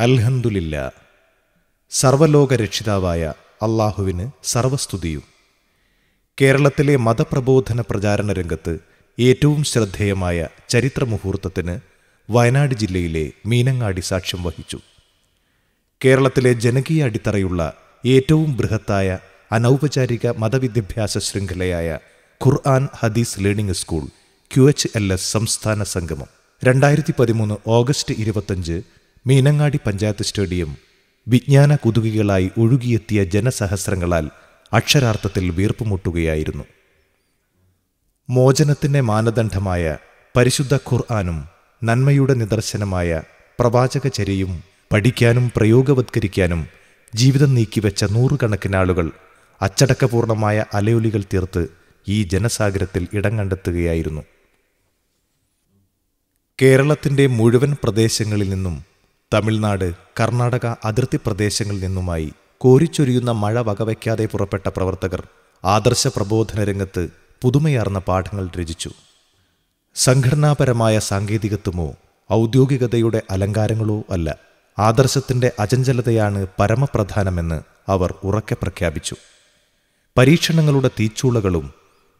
അൽഹന്ദുലില്ല സർവലോകരക്ഷിതാവായ അള്ളാഹുവിന് സർവസ്തുതിയും. കേരളത്തിലെ മതപ്രബോധന പ്രചാരണ രംഗത്ത് ഏറ്റവും ശ്രദ്ധേയമായ ചരിത്ര മുഹൂർത്തത്തിന് വയനാട് ജില്ലയിലെ മീനങ്ങാടി സാക്ഷ്യം വഹിച്ചു. കേരളത്തിലെ ജനകീയ അടിത്തറയുള്ള ഏറ്റവും ബൃഹത്തായ അനൗപചാരിക മതവിദ്യാഭ്യാസ ശൃംഖലയായ Quran Hadith learning school Q H L S സംസ്ഥാന സംഗമം. രണ്ടായിരത്തി പതിമൂന്ന് ഓഗസ്റ്റ് ഇരുപത്തഞ്ച് മീനങ്ങാടി പഞ്ചായത്ത് സ്റ്റേഡിയം വിജ്ഞാന കുതുകികളായി ഒഴുകിയെത്തിയ ജനസഹസ്രങ്ങളാൽ അക്ഷരാർത്ഥത്തിൽ വീർപ്പുമുട്ടുകയായിരുന്നു. മോചനത്തിന്റെ മാനദണ്ഡമായ പരിശുദ്ധ ഖുർആാനും നന്മയുടെ നിദർശനമായ പ്രവാചകചര്യയും പഠിക്കാനും പ്രയോഗവത്കരിക്കാനും ജീവിതം നീക്കിവെച്ച നൂറുകണക്കിനാളുകൾ അച്ചടക്കപൂർണമായ അലയൊലികൾ തീർത്ത് ഈ ജനസാഗരത്തിൽ ഇടം കണ്ടെത്തുകയായിരുന്നു. കേരളത്തിന്റെ മുഴുവൻ പ്രദേശങ്ങളിൽ നിന്നും തമിഴ്നാട് കർണാടക അതിർത്തി പ്രദേശങ്ങളിൽ നിന്നുമായി കോരിച്ചൊരിയുന്ന മഴ വകവയ്ക്കാതെ പുറപ്പെട്ട പ്രവർത്തകർ ആദർശ പ്രബോധന രംഗത്ത് പുതുമയാർന്ന പാഠങ്ങൾ രചിച്ചു. സംഘടനാപരമായ സാങ്കേതികത്വമോ ഔദ്യോഗികതയുടെ അലങ്കാരങ്ങളോ അല്ല ആദർശത്തിന്റെ അചഞ്ചലതയാണ് പരമപ്രധാനമെന്ന് അവർ ഉറക്കെ പ്രഖ്യാപിച്ചു. പരീക്ഷണങ്ങളുടെ തീച്ചൂളകളും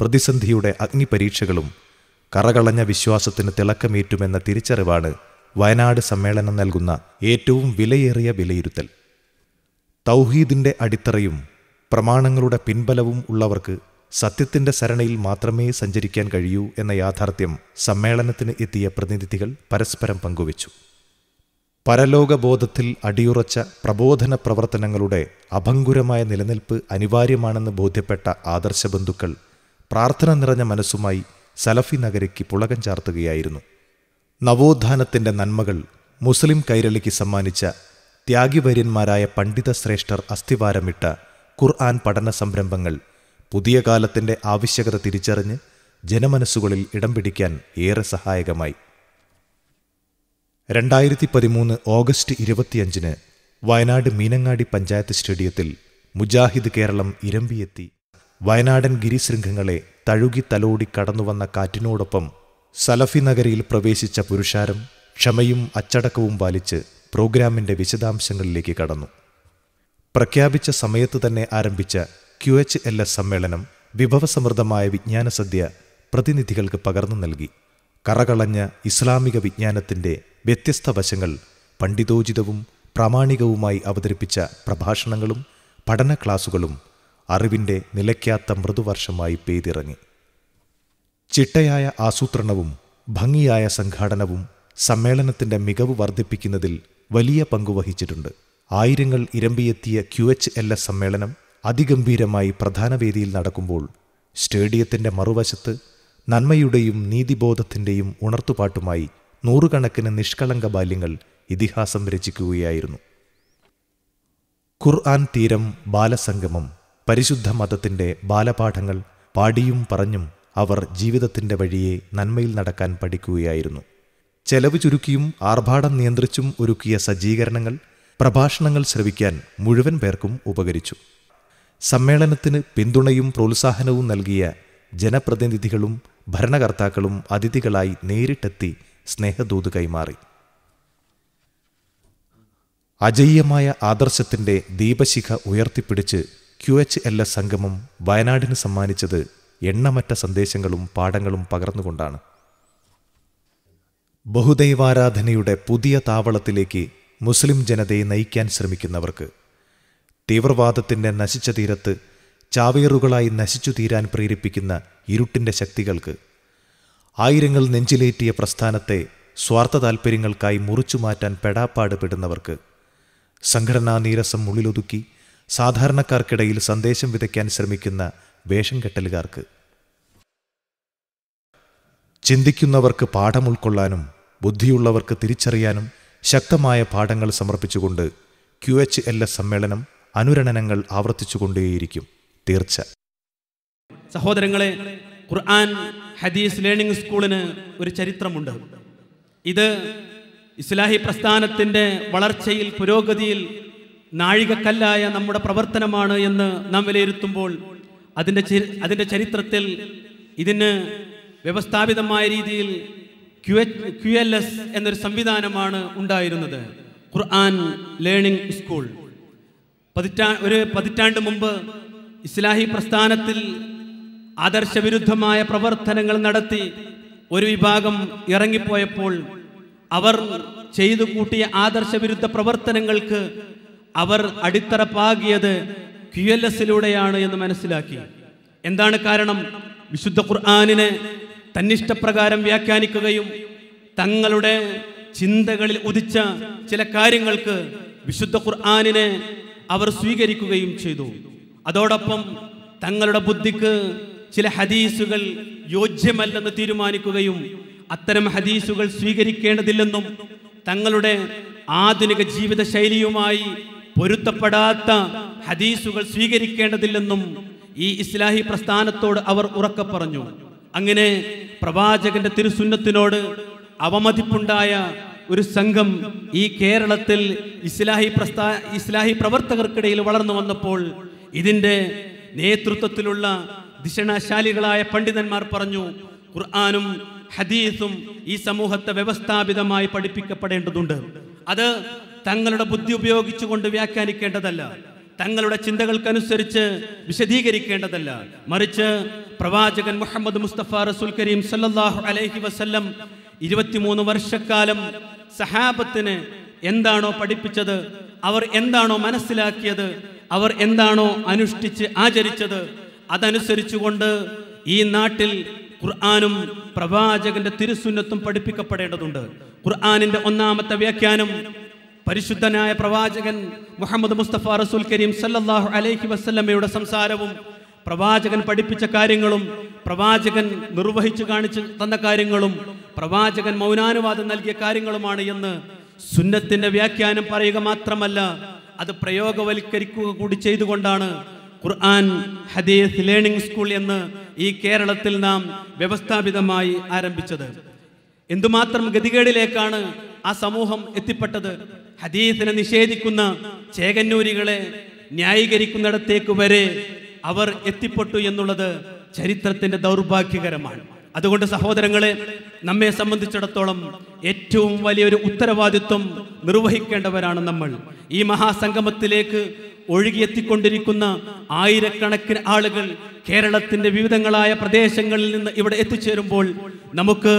പ്രതിസന്ധിയുടെ അഗ്നിപരീക്ഷകളും കറകളഞ്ഞ വിശ്വാസത്തിന് തിളക്കമേറ്റുമെന്ന തിരിച്ചറിവാണ് വയനാട് സമ്മേളനം നൽകുന്ന ഏറ്റവും വിലയേറിയ വിലയിരുത്തൽ. തൗഹീദിന്റെ അടിത്തറയും പ്രമാണങ്ങളുടെ പിൻബലവും ഉള്ളവർക്ക് സത്യത്തിന്റെ സരണയിൽ മാത്രമേ സഞ്ചരിക്കാൻ കഴിയൂ എന്ന യാഥാർത്ഥ്യം സമ്മേളനത്തിന് എത്തിയ പ്രതിനിധികൾ പരസ്പരം പങ്കുവച്ചു. പരലോകബോധത്തിൽ അടിയുറച്ച പ്രബോധന പ്രവർത്തനങ്ങളുടെ അഭങ്കുരമായ നിലനിൽപ്പ് അനിവാര്യമാണെന്ന് ബോധ്യപ്പെട്ട ആദർശബന്ധുക്കൾ പ്രാർത്ഥന നിറഞ്ഞ മനസ്സുമായി സലഫി നഗരയ്ക്ക് പുളകം ചാർത്തുകയായിരുന്നു. നവോത്ഥാനത്തിന്റെ നന്മകൾ മുസ്ലിം കൈരളിക്ക് സമ്മാനിച്ച ത്യാഗിവര്യന്മാരായ പണ്ഡിത ശ്രേഷ്ഠർ അസ്ഥിവാരമിട്ട ഖുർആൻ പഠന സംരംഭങ്ങൾ പുതിയ കാലത്തിന്റെ ആവശ്യകത തിരിച്ചറിഞ്ഞ് ജനമനസ്സുകളിൽ ഇടം പിടിക്കാൻ ഏറെ സഹായകമായി. രണ്ടായിരത്തി പതിമൂന്ന് ഓഗസ്റ്റ് ഇരുപത്തിയഞ്ചിന് വയനാട് മീനങ്ങാടി പഞ്ചായത്ത് സ്റ്റേഡിയത്തിൽ മുജാഹിദ് കേരളം ഇരമ്പിയെത്തി. വയനാടൻ ഗിരിശൃംഖങ്ങളെ തഴുകി തലോടി കടന്നുവന്ന കാറ്റിനോടൊപ്പം സലഫി നഗരിയിൽ പ്രവേശിച്ച പുരുഷാരം ക്ഷമയും അച്ചടക്കവും പാലിച്ച് പ്രോഗ്രാമിന്റെ വിശദാംശങ്ങളിലേക്ക് കടന്നു. പ്രഖ്യാപിച്ച സമയത്ത് തന്നെ ആരംഭിച്ച ക്യു എച്ച് എൽ എസ് സമ്മേളനം വിഭവസമൃദ്ധമായ വിജ്ഞാനസദ്യ പ്രതിനിധികൾക്ക് പകർന്നു നൽകി. കറകളഞ്ഞ ഇസ്ലാമിക വിജ്ഞാനത്തിന്റെ വ്യത്യസ്ത വശങ്ങൾ പണ്ഡിതോചിതവും പ്രാമാണികവുമായി അവതരിപ്പിച്ച പ്രഭാഷണങ്ങളും പഠന ക്ലാസുകളും അറിവിന്റെ നിലയ്ക്കാത്ത മൃദുവർഷമായി പെയ്തിറങ്ങി. ചിട്ടയായ ആസൂത്രണവും ഭംഗിയായ സംഘാടനവും സമ്മേളനത്തിന്റെ മികവ് വർദ്ധിപ്പിക്കുന്നതിൽ വലിയ പങ്കുവഹിച്ചിട്ടുണ്ട് ആയിരങ്ങൾ ഇരമ്പിയെത്തിയ ക്യു എച്ച് എൽ എസ് സമ്മേളനം അതിഗംഭീരമായി പ്രധാന വേദിയിൽ നടക്കുമ്പോൾ സ്റ്റേഡിയത്തിന്റെ മറുവശത്ത് നന്മയുടെയും നീതിബോധത്തിന്റെയും ഉണർത്തുപാട്ടുമായി നൂറുകണക്കിന് നിഷ്കളങ്ക ബാല്യങ്ങൾ ഇതിഹാസം രചിക്കുകയായിരുന്നു. ഖുർആൻ തീരം ബാലസംഗമം പരിശുദ്ധ മതത്തിന്റെ ബാലപാഠങ്ങൾ പാടിയും പറഞ്ഞും അവർ ജീവിതത്തിന്റെ വഴിയെ നന്മയിൽ നടക്കാൻ പഠിക്കുകയായിരുന്നു. ചെലവ് ചുരുക്കിയും ആർഭാടം നിയന്ത്രിച്ചും ഒരുക്കിയ സജ്ജീകരണങ്ങൾ പ്രഭാഷണങ്ങൾ ശ്രവിക്കാൻ മുഴുവൻ പേർക്കും ഉപകരിച്ചു. സമ്മേളനത്തിന് പിന്തുണയും പ്രോത്സാഹനവും നൽകിയ ജനപ്രതിനിധികളും ഭരണകർത്താക്കളും അതിഥികളായി നേരിട്ടെത്തി സ്നേഹദൂത് കൈമാറി. അജയ്യമായ ആദർശത്തിന്റെ ദീപശിഖ ഉയർത്തിപ്പിടിച്ച് ക്യു എച്ച് എൽ എസ് സംഗമം വയനാടിന് സമ്മാനിച്ചത് എണ്ണമറ്റ സന്ദേശങ്ങളും പാഠങ്ങളും പകർന്നുകൊണ്ടാണ്. ബഹുദൈവാരാധനയുടെ പുതിയ താവളത്തിലേക്ക് മുസ്ലിം ജനതയെ നയിക്കാൻ ശ്രമിക്കുന്നവർക്ക് തീവ്രവാദത്തിന്റെ നശിച്ച തീരത്ത് ചാവേറുകളായി നശിച്ചു തീരാൻ പ്രേരിപ്പിക്കുന്ന ഇരുട്ടിന്റെ ശക്തികൾക്ക് ആയിരങ്ങൾ നെഞ്ചിലേറ്റിയ പ്രസ്ഥാനത്തെ സ്വാർത്ഥ താൽപ്പര്യങ്ങൾക്കായി മുറിച്ചു മാറ്റാൻ പെടാപ്പാട് പെടുന്നവർക്ക് സംഘടനാ നീരസം ഉള്ളിലൊതുക്കി സാധാരണക്കാർക്കിടയിൽ സന്ദേശം വിതയ്ക്കാൻ ശ്രമിക്കുന്ന വേഷം കെട്ടലുകാർക്ക്. ചിന്തിക്കുന്നവർക്ക് പാഠം ഉൾക്കൊള്ളാനും ബുദ്ധിയുള്ളവർക്ക് തിരിച്ചറിയാനും ശക്തമായ പാഠങ്ങൾ സമർപ്പിച്ചുകൊണ്ട് ക്യു എച്ച് എൽ എസ് സമ്മേളനം അനുരണനങ്ങൾ ആവർത്തിച്ചുകൊണ്ടേയിരിക്കും. തീർച്ച. സഹോദരങ്ങളെ ഖുർആൻ ഹദീസ് ലേണിംഗ് സ്കൂളിന് ഒരു ചരിത്രമുണ്ട്. ഇത് ഇസ്ലാഹി പ്രസ്ഥാനത്തിന്റെ വളർച്ചയിൽ പുരോഗതിയിൽ നാഴികക്കല്ലായ നമ്മുടെ പ്രവർത്തനമാണ് എന്ന് നാം വിലയിരുത്തുമ്പോൾ അതിന്റെ അതിന്റെ ചരിത്രത്തിൽ ഇതിന് വ്യവസ്ഥാപിതമായ രീതിയിൽ Q H Q L S എന്നൊരു സംവിധാനമാണ് ഉണ്ടായിരുന്നത്. ഖുർആൻ ലേണിംഗ് സ്കൂൾ. പതിറ്റാ ഒരു പതിറ്റാണ്ട് മുമ്പ് ഇസ്ലാഹി പ്രസ്ഥാനത്തിൽ ആദർശവിരുദ്ധമായ പ്രവർത്തനങ്ങൾ നടത്തി ഒരു വിഭാഗം ഇറങ്ങിപ്പോയപ്പോൾ അവർ ചെയ്തു കൂട്ടിയ ആദർശവിരുദ്ധ പ്രവർത്തനങ്ങൾക്ക് അവർ അടിത്തറ പാകിയത് ക്യു എൽ എസിലൂടെയാണ് എന്ന് മനസ്സിലാക്കി. എന്താണ് കാരണം? വിശുദ്ധ ഖുർആാനിനെ തന്നിഷ്ടപ്രകാരം വ്യാഖ്യാനിക്കുകയും തങ്ങളുടെ ചിന്തകളിൽ ഉദിച്ച ചില കാര്യങ്ങൾക്ക് വിശുദ്ധ ഖുർആാനിനെ അവർ സ്വീകരിക്കുകയും ചെയ്തു. അതോടൊപ്പം തങ്ങളുടെ ബുദ്ധിക്ക് ചില ഹദീസുകൾ യോജ്യമല്ലെന്ന് തീരുമാനിക്കുകയും അത്തരം ഹദീസുകൾ സ്വീകരിക്കേണ്ടതില്ലെന്നും തങ്ങളുടെ ആധുനിക ജീവിത ശൈലിയുമായി പൊരുത്തപ്പെടാത്ത ഹദീസുകൾ സ്വീകരിക്കേണ്ടതില്ലെന്നും ഈ ഇസ്ലാഹി പ്രസ്ഥാനത്തോട് അവർ ഉറക്കെ പറഞ്ഞു. അങ്ങനെ പ്രവാചകന്റെ തിരുസുന്നത്തിനോട് അവമതിപ്പുണ്ടായ ഒരു സംഘം ഈ കേരളത്തിൽ ഇസ്ലാഹി പ്രസ്ഥാ ഇസ്ലാഹി പ്രവർത്തകർക്കിടയിൽ വളർന്നു വന്നപ്പോൾ ഇതിന്റെ നേതൃത്വത്തിലുള്ള ദിഷണശാലികളായ പണ്ഡിതന്മാർ പറഞ്ഞു ഖുർആാനും ഹദീസും ഈ സമൂഹത്തെ വ്യവസ്ഥാപിതമായി പഠിപ്പിക്കപ്പെടേണ്ടതുണ്ട്. അത് തങ്ങളുടെ ബുദ്ധി ഉപയോഗിച്ചുകൊണ്ട് വ്യാഖ്യാനിക്കേണ്ടതല്ല. തങ്ങളുടെ ചിന്തകൾക്കനുസരിച്ച് വിശദീകരിക്കേണ്ടതല്ല. മറിച്ച് പ്രവാചകൻ മുഹമ്മദ് മുസ്തഫ റസൂൽ കരീം സല്ലാഹു അലൈഹി വസല്ലം ഇരുപത്തിമൂന്ന് വർഷക്കാലം സഹാബത്തിന് എന്താണോ പഠിപ്പിച്ചത് അവർ എന്താണോ മനസ്സിലാക്കിയത് അവർ എന്താണോ അനുഷ്ഠിച്ച് ആചരിച്ചത് അതനുസരിച്ചുകൊണ്ട് ഈ നാട്ടിൽ ഖുർആാനും പ്രവാചകന്റെ തിരുസുന്നത്തും പഠിപ്പിക്കപ്പെടേണ്ടതുണ്ട്. ഖുർആാനിന്റെ ഒന്നാമത്തെ വ്യാഖ്യാനം പരിശുദ്ധനായ പ്രവാചകൻ മുഹമ്മദ് മുസ്തഫ റസൂൽ കരീം സല്ലാഹു അലൈഹി വസല്ലമയുടെ സംസാരവും പ്രവാചകൻ പഠിപ്പിച്ച കാര്യങ്ങളും പ്രവാചകൻ നിർവഹിച്ചു കാണിച്ചു തന്ന കാര്യങ്ങളും പ്രവാചകൻ മൗനാനുവാദം നൽകിയ കാര്യങ്ങളുമാണ് എന്ന് സുന്നത്തിന്റെ വ്യാഖ്യാനം പറയുക മാത്രമല്ല അത് പ്രയോഗവൽക്കരിക്കുക കൂടി ചെയ്തുകൊണ്ടാണ് ഖുർആൻ ഹദീസ് ലേണിംഗ് സ്കൂൾ എന്ന് ഈ കേരളത്തിൽ നാം വ്യവസ്ഥാപിതമായി ആരംഭിച്ചത്. എന്തുമാത്രം ഗതികേടിലേക്കാണ് ആ സമൂഹം എത്തിപ്പെട്ടത്. ഹദീസിനെ നിഷേധിക്കുന്ന ചേകന്നൂരികളെ ന്യായീകരിക്കുന്നിടത്തേക്ക് വരെ അവർ എത്തിപ്പെട്ടു എന്നുള്ളത് ചരിത്രത്തിന്റെ ദൗർഭാഗ്യകരമാണ്. അതുകൊണ്ട് സഹോദരങ്ങളെ നമ്മെ സംബന്ധിച്ചിടത്തോളം ഏറ്റവും വലിയൊരു ഉത്തരവാദിത്വം നിർവഹിക്കേണ്ടവരാണ് നമ്മൾ. ഈ മഹാസംഗമത്തിലേക്ക് ഒഴുകിയെത്തിക്കൊണ്ടിരിക്കുന്ന ആയിരക്കണക്കിന് ആളുകൾ കേരളത്തിന്റെ വിവിധങ്ങളായ പ്രദേശങ്ങളിൽ നിന്ന് ഇവിടെ എത്തിച്ചേരുമ്പോൾ നമുക്ക്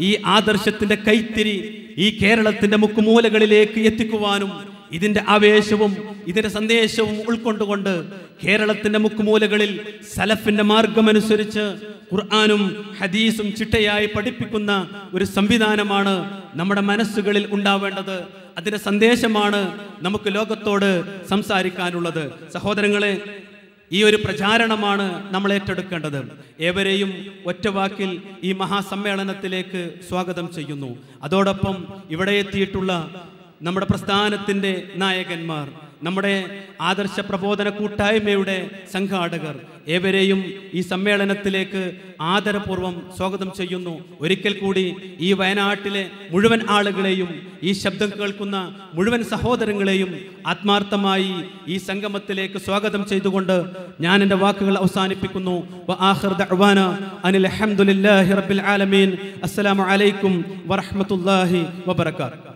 ഈ ആദർശത്തിന്റെ കൈത്തിരി ഈ കേരളത്തിന്റെ മുക്കുമൂലകളിലേക്ക് എത്തിക്കുവാനും ഇതിന്റെ ആവേശവും ഇതിന്റെ സന്ദേശവും ഉൾക്കൊണ്ടുകൊണ്ട് കേരളത്തിന്റെ മുക്കുമൂലകളിൽ സലഫിന്റെ മാർഗമനുസരിച്ച് ഖുർആാനും ഹദീസും ചിട്ടയായി പഠിപ്പിക്കുന്ന ഒരു സംവിധാനമാണ് നമ്മുടെ മനസ്സുകളിൽ ഉണ്ടാവേണ്ടത്. അതിന്റെ സന്ദേശമാണ് നമുക്ക് ലോകത്തോട് സംസാരിക്കാനുള്ളത്. സഹോദരങ്ങളെ ഈ ഒരു പ്രചാരണമാണ് നമ്മൾ ഏറ്റെടുക്കേണ്ടത്. ഏവരെയും ഒറ്റവാക്കിൽ ഈ മഹാസമ്മേളനത്തിലേക്ക് സ്വാഗതം ചെയ്യുന്നു. അതോടൊപ്പം ഇവിടെ എത്തിയിട്ടുള്ള നമ്മുടെ പ്രസ്ഥാനത്തിന്റെ നായകന്മാർ നമ്മുടെ ആദർശ പ്രബോധന കൂട്ടായ്മയുടെ സംഘാടകർ ഏവരെയും ഈ സമ്മേളനത്തിലേക്ക് ആദരപൂർവം സ്വാഗതം ചെയ്യുന്നു. ഒരിക്കൽ കൂടി ഈ വയനാട്ടിലെ മുഴുവൻ ആളുകളെയും ഈ ശബ്ദം കേൾക്കുന്ന മുഴുവൻ സഹോദരങ്ങളെയും ആത്മാർത്ഥമായി ഈ സംഗമത്തിലേക്ക് സ്വാഗതം ചെയ്തുകൊണ്ട് ഞാൻ എന്റെ വാക്കുകൾ അവസാനിപ്പിക്കുന്നു. അനിൽ ഹംദുലില്ലാഹി റബ്ബിൽ ആലമീൻ. അസ്സലാമു അലൈക്കും വറഹ്മത്തുള്ളാഹി വബറകാതുഹു.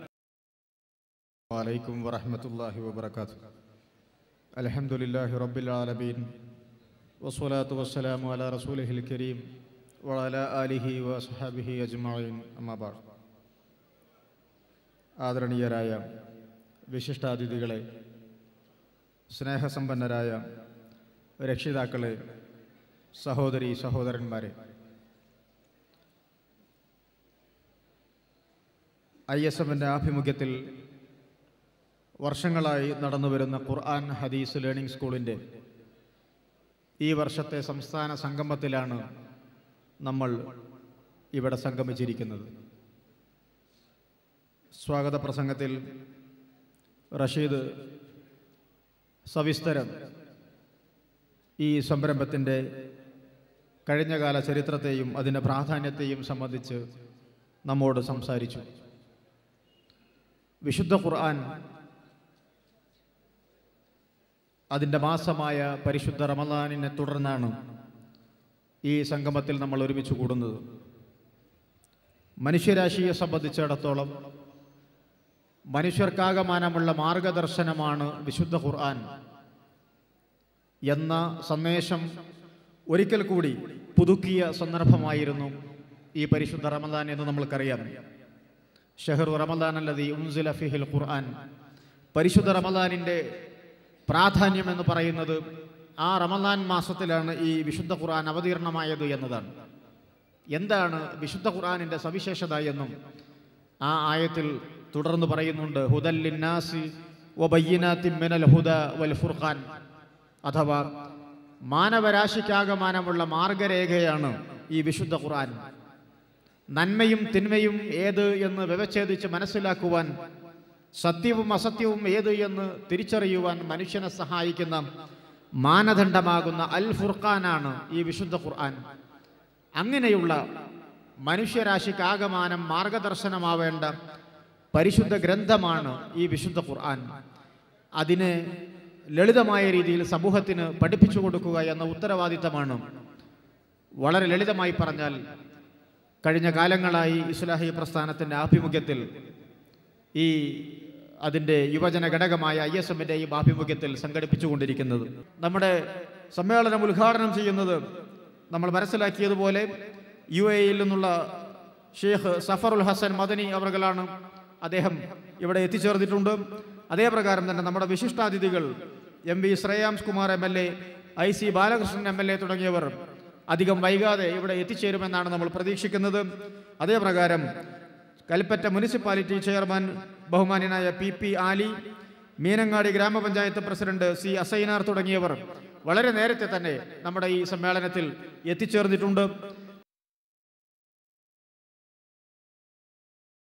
വലൈക്കും വറഹമത്തല്ലാഹി വബർക്കാത്തു അലഹമുല്ലാഹി റബ്ബിലാലബീൻ വസ്വലാത്തു വസ്സലാമു അല റസൂലഹിൽ കരീം വളല അലിഹി വസഹാബിഹി അജ്മാൻ അമ്മാബാ ആദരണീയരായ വിശിഷ്ടാതിഥികളെ സ്നേഹസമ്പന്നരായ രക്ഷിതാക്കളെ സഹോദരി സഹോദരന്മാരെ. ഐ എസ് എമ്മിന്റെ ആഭിമുഖ്യത്തിൽ വർഷങ്ങളായി നടന്നുവരുന്ന ഖുർആൻ ഹദീസ് ലേണിംഗ് സ്കൂളിന്റെ ഈ വർഷത്തെ സംസ്ഥാന സംഗമത്തിലാണ് നമ്മൾ ഇവിടെ സംഗമിച്ചിരിക്കുന്നത്. സ്വാഗത പ്രസംഗത്തിൽ റഷീദ് സവിസ്തരം ഈ സംരംഭത്തിന്റെ കഴിഞ്ഞകാല ചരിത്രത്തെയും അതിന്റെ പ്രാധാന്യത്തെയും സംബന്ധിച്ച് നമ്മോട് സംസാരിച്ചു. വിശുദ്ധ ഖുർആൻ അതിന്റെ മാസമായ പരിശുദ്ധ റമദാനിനെ തുടർന്നാണ് ഈ സംഗമത്തിൽ നമ്മൾ ഒരുമിച്ച് കൂടുന്നത്. മനുഷ്യരാശിയെ സംബന്ധിച്ചിടത്തോളം മനുഷ്യർക്കാകമാനമുള്ള മാർഗദർശനമാണ് വിശുദ്ധ ഖുർആൻ എന്ന സന്ദേശം ഒരിക്കൽ കൂടി പുതുക്കിയ സന്ദർഭമായിരുന്നു ഈ പരിശുദ്ധ റമദാൻ എന്ന് നമ്മൾക്കറിയാം. ഷെഹറു റമദാൻ അല്ലതി ഉൻസില അഫിഹിൽ ഖുർആൻ. പരിശുദ്ധ റമദാനിന്റെ പ്രാധാന്യം എന്ന് പറയുന്നത് ആ റമദാൻ മാസത്തിലാണ് ഈ വിശുദ്ധ ഖുർആൻ അവതീർണമായത് എന്നതാണ്. എന്താണ് വിശുദ്ധ ഖുർആനിന്റെ സവിശേഷത എന്നും ആ ആയത്തിൽ തുടർന്ന് പറയുന്നുണ്ട് ഹുദല്ലിന്നാസി മിനൽ ഹുദ വൽ ഫുർഖാൻ. അഥവാ മാനവരാശിക്കാകമാനമുള്ള മാർഗരേഖയാണ് ഈ വിശുദ്ധ ഖുർആൻ. നന്മയും തിന്മയും ഏത് എന്ന് വ്യവച്ഛേദിച്ച് മനസ്സിലാക്കുവാൻ സത്യവും അസത്യവും ഏത് എന്ന് തിരിച്ചറിയുവാൻ മനുഷ്യനെ സഹായിക്കുന്ന മാനദണ്ഡമാകുന്ന അൽ ഫുർഖാനാണ് ഈ വിശുദ്ധ ഖുർആൻ. അങ്ങനെയുള്ള മനുഷ്യരാശിക്ക് മനുഷ്യരാശിക്കാകമാനം മാർഗദർശനമാവേണ്ട പരിശുദ്ധ ഗ്രന്ഥമാണ് ഈ വിശുദ്ധ ഖുർആൻ. അതിനെ ലളിതമായ രീതിയിൽ സമൂഹത്തിന് പഠിപ്പിച്ചു കൊടുക്കുക എന്ന ഉത്തരവാദിത്തമാണ്. വളരെ ലളിതമായി പറഞ്ഞാൽ കഴിഞ്ഞ കാലങ്ങളായി ഇസ്ലാഹി പ്രസ്ഥാനത്തിന്റെ ആഭിമുഖ്യത്തിൽ ഈ അതിന്റെ യുവജന ഘടകമായ ഐ എസ് എമ്മിന്റെ ഈ ആഭിമുഖ്യത്തിൽ സംഘടിപ്പിച്ചുകൊണ്ടിരിക്കുന്നത്. നമ്മുടെ സമ്മേളനം ഉദ്ഘാടനം ചെയ്യുന്നത് നമ്മൾ മനസ്സിലാക്കിയതുപോലെ യു എ യിൽ നിന്നുള്ള ഷെയ്ഖ് സഫറുൽ ഹസൻ മദനി അവർകളാണ്. അദ്ദേഹം ഇവിടെ എത്തിച്ചേർന്നിട്ടുണ്ട്. അതേപ്രകാരം തന്നെ നമ്മുടെ വിശിഷ്ടാതിഥികൾ M V Shreyams Kumar M L A I C Balakrishnan M L A തുടങ്ങിയവർ അധികം വൈകാതെ ഇവിടെ എത്തിച്ചേരുമെന്നാണ് നമ്മൾ പ്രതീക്ഷിക്കുന്നത്. അതേ പ്രകാരം കൽപ്പറ്റ മുനിസിപ്പാലിറ്റി ചെയർമാൻ ബഹുമാന്യനായ P P Ali Meenangadi grama panchayat president C Asainar തുടങ്ങിയവർ വളരെ നേരത്തെ തന്നെ നമ്മുടെ ഈ സമ്മേളനത്തിൽ എത്തിച്ചേർന്നിട്ടുണ്ട്.